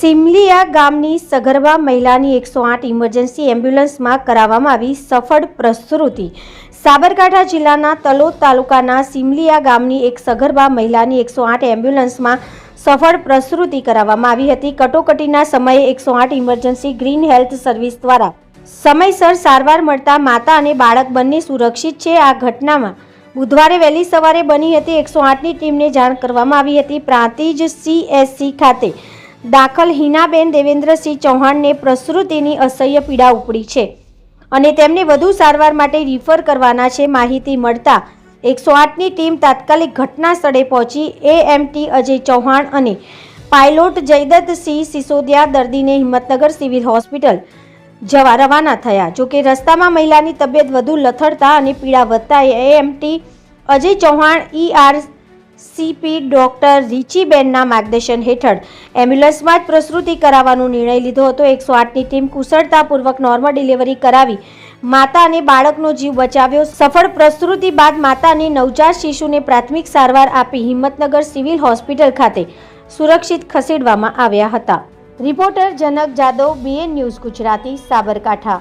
સિમલિયા ગામની સગર્ભા મહિલાની એકસો આઠ ઇમરજન્સી એમ્બ્યુલન્સમાં કરાવવામાં આવી સફળ પ્રસૃતિ. સાબરકાંઠા જિલ્લાના તલોદ તાલુકાના સિમલિયા ગામની એક સગર્ભા મહિલાની એકસો આઠ એમ્બ્યુલન્સમાં સફળ પ્રસૃતિ કરાવવામાં આવી હતી. કટોકટીના સમયે એકસો આઠ ઇમરજન્સી ગ્રીન હેલ્થ સર્વિસ દ્વારા સમયસર સારવાર મળતા માતા અને બાળક બંને સુરક્ષિત છે. આ ઘટનામાં બુધવારે વહેલી સવારે બની હતી. એકસો આઠની ટીમને જાણ કરવામાં આવી હતી. પ્રાંતિજ સીએસસી ખાતે દાખલ હિનાબેન દેવેન્દ્રસિંહ ચૌહાણને પ્રસૃતિની અસહ્ય પીડા ઉપડી છે અને તેમને વધુ સારવાર માટે રિફર કરવાના છે માહિતી મળતા એકસો આઠની ટીમ તાત્કાલિક ઘટના સ્થળે પહોંચી એએમટી અજય ચૌહાણ અને પાયલોટ જયદત્તસિંહ સિસોદિયા દર્દીને હિંમતનગર સિવિલ હોસ્પિટલ જવા રવાના થયા. જોકે રસ્તામાં મહિલાની તબિયત વધુ લથડતા અને પીડા વધતા AMT Ajay Chauhan ER CP doctor રીચીબેનના માર્ગદર્શન હેઠળ એમ્બ્યુલન્સમાં જ પ્રસૂતિ કરાવવાનો નિર્ણય લીધો હતો. એકસો આઠની ટીમ કુશળતાપૂર્વક નોર્મલ ડિલિવરી કરાવી માતા અને બાળકનો જીવ બચાવ્યો. સફળ પ્રસૂતિ બાદ માતા અને નવજાત શિશુને પ્રાથમિક સારવાર આપી હિંમતનગર સિવિલ હોસ્પિટલ ખાતે સુરક્ષિત ખસેડવામાં આવ્યા હતા. Reporter Janak Jadav BN news Gujarati, Sabarkantha.